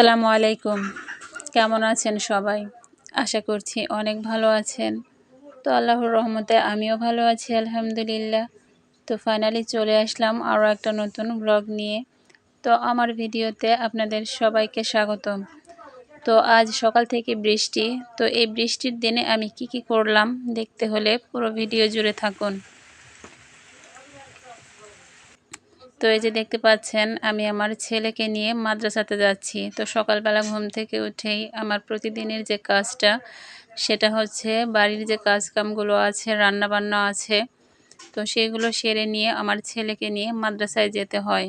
আসসালামু আলাইকুম। কেমন আছেন সবাই? আশা করছি অনেক ভালো আছেন। তো আল্লাহর রহমতে আমিও ভালো আছি, আলহামদুলিল্লাহ। তো ফাইনালি চলে আসলাম আরও একটা নতুন ব্লগ নিয়ে। তো আমার ভিডিওতে আপনাদের সবাইকে স্বাগতম। তো আজ সকাল থেকে বৃষ্টি। তো এই বৃষ্টির দিনে আমি কি কি করলাম দেখতে হলে পুরো ভিডিও জুড়ে থাকুন। তো এই যে দেখতে পাচ্ছেন, আমি আমার ছেলেকে নিয়ে মাদ্রাসাতে যাচ্ছি। তো সকালবেলা ঘুম থেকে উঠেই আমার প্রতিদিনের যে কাজটা, সেটা হচ্ছে বাড়ির যে কাজকামগুলো আছে রান্না বান্না আছে, তো সেগুলো সেরে নিয়ে আমার ছেলেকে নিয়ে মাদ্রাসায় যেতে হয়।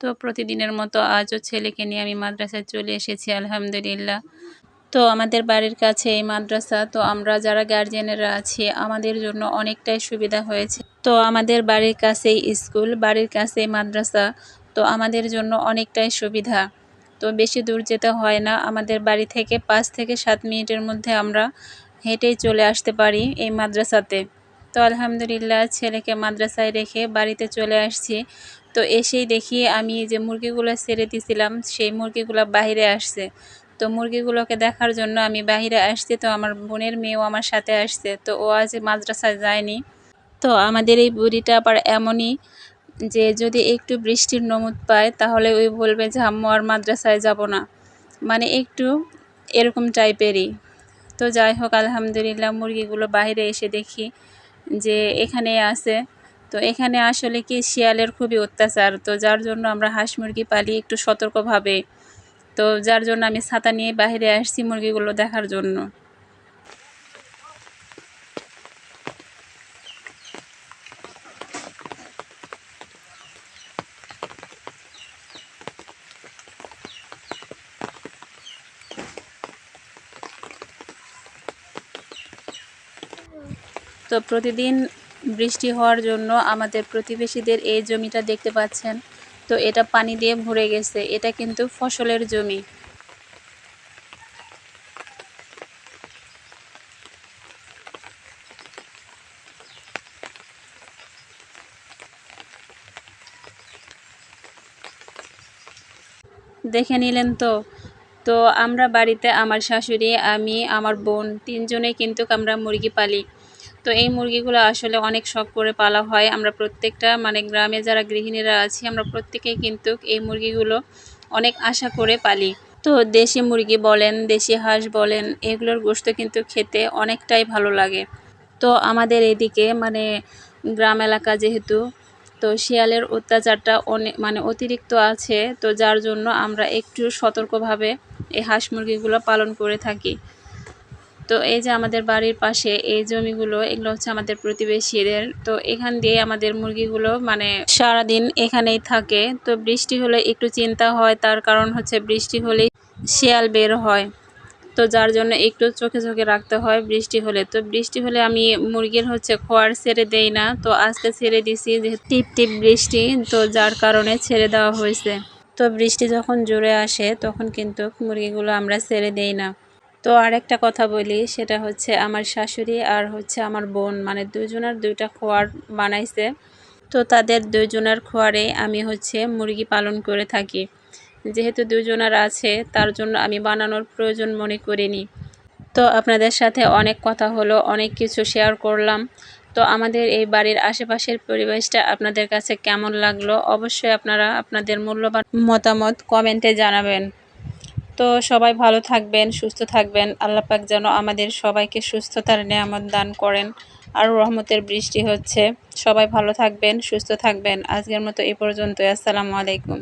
তো প্রতিদিনের মতো আজও ছেলেকে নিয়ে আমি মাদ্রাসায় চলে এসেছি, আলহামদুলিল্লাহ। তো আমাদের বাড়ির কাছে এই মাদ্রাসা, তো আমরা যারা গার্জিয়ানেরা আছি, আমাদের জন্য অনেকটাই সুবিধা হয়েছে। তো আমাদের বাড়ির কাছেই স্কুল, বাড়ির কাছেই মাদ্রাসা, তো আমাদের জন্য অনেকটাই সুবিধা। তো বেশি দূর যেতে হয় না, আমাদের বাড়ি থেকে পাঁচ থেকে সাত মিনিটের মধ্যে আমরা হেঁটেই চলে আসতে পারি এই মাদ্রাসাতে। তো আলহামদুলিল্লাহ, ছেলেকে মাদ্রাসায় রেখে বাড়িতে চলে আসছি। তো এসেই দেখি আমি যে মুরগিগুলো ছেড়ে দিয়েছিলাম সেই মুরগিগুলো বাইরে আসছে। তো মুরগিগুলোকে দেখার জন্য আমি বাহিরে আসছি, তো আমার বোনের মেয়েও আমার সাথে আসছে, তো ও আজ মাদ্রাসায় যায়নি। তো আমাদের এই বুড়িটা আবার এমনই যে যদি একটু বৃষ্টির নমুদ পায়, তাহলে ওই বলবে যে, আম্মু, আর মাদ্রাসায় যাব না। মানে একটু এরকম টাইপেরই। তো যাই হোক, আলহামদুলিল্লাহ মুরগিগুলো বাইরে এসে দেখি যে এখানে আছে। তো এখানে আসলে কি শিয়ালের খুবই অত্যাচার। তো যার জন্য আমরা হাঁস মুরগি পালি একটু সতর্কভাবে তো যার জন্য আমি ছাতা নিয়ে বাইরে আসছি মুরগিগুলো দেখার জন্য। তো প্রতিদিন বৃষ্টি হওয়ার জন্য আমাদের প্রতিবেশীদের এই জমিটা দেখতে পাচ্ছেন। তো এটা পানি দিয়ে ভরে গেছে। এটা কিন্তু ফসলের জমি। দেখে নিলেন তো? তো আমরা বাড়িতে আমার শাশুড়ি, আমি, আমার বোন তিনজনে কিন্তু আমরা মুরগি পালি। তো এই মুরগিগুলো আসলে অনেক শখ করে পালা হয়। আমরা প্রত্যেকটা মানে গ্রামে যারা গৃহিণীরা আছি, আমরা প্রত্যেকেই কিন্তু এই মুরগিগুলো অনেক আশা করে পালি। তো দেশি মুরগি বলেন, দেশি হাঁস বলেন, এগুলোর গোস্ত কিন্তু খেতে অনেকটাই ভালো লাগে। তো আমাদের এদিকে মানে গ্রাম এলাকা যেহেতু, তো শিয়ালের অত্যাচারটা অনেক মানে অতিরিক্ত আছে। তো যার জন্য আমরা একটু সতর্কভাবে এই হাঁস মুরগিগুলো পালন করে থাকি। তো এই যে আমাদের বাড়ির পাশে এই জমিগুলো, এগুলো হচ্ছে আমাদের প্রতিবেশীদের। তো এখান দিয়ে আমাদের মুরগিগুলো মানে সারাদিন এখানেই থাকে। তো বৃষ্টি হলে একটু চিন্তা হয়, তার কারণ হচ্ছে বৃষ্টি হলেই শিয়াল বের হয়। তো যার জন্য একটু চোখে চোখে রাখতে হয় বৃষ্টি হলে। তো বৃষ্টি হলে আমি মুরগির হচ্ছে খোয়ার ছেড়ে দেই না। তো আজকে ছেড়ে দিছি যে টিপ টিপ বৃষ্টি, তো যার কারণে ছেড়ে দেওয়া হয়েছে। তো বৃষ্টি যখন জোরে আসে, তখন কিন্তু মুরগিগুলো আমরা ছেড়ে দেই না। তো আরেকটা কথা বলি, সেটা হচ্ছে আমার শাশুড়ি আর হচ্ছে আমার বোন মানে দুজনের দুইটা খোয়ার বানাইছে। তো তাদের দুজনের খোয়ারে আমি হচ্ছে মুরগি পালন করে থাকি। যেহেতু দুজনের আছে, তার জন্য আমি বানানোর প্রয়োজন মনে করিনি। তো আপনাদের সাথে অনেক কথা হলো, অনেক কিছু শেয়ার করলাম। তো আমাদের এই বাড়ির আশেপাশের পরিবেশটা আপনাদের কাছে কেমন লাগল? অবশ্যই আপনারা আপনাদের মূল্যবান মতামত কমেন্টে জানাবেন। তো সবাই ভালো থাকবেন, সুস্থ থাকবেন। আল্লাহ পাক যেন আমাদের সবাইকে সুস্থতার নিয়ামত দান করেন। আর রহমতের বৃষ্টি হচ্ছে। সবাই ভালো থাকবেন, সুস্থ থাকবেন। আজকের মতো এ পর্যন্ত আসসালামু আলাইকুম।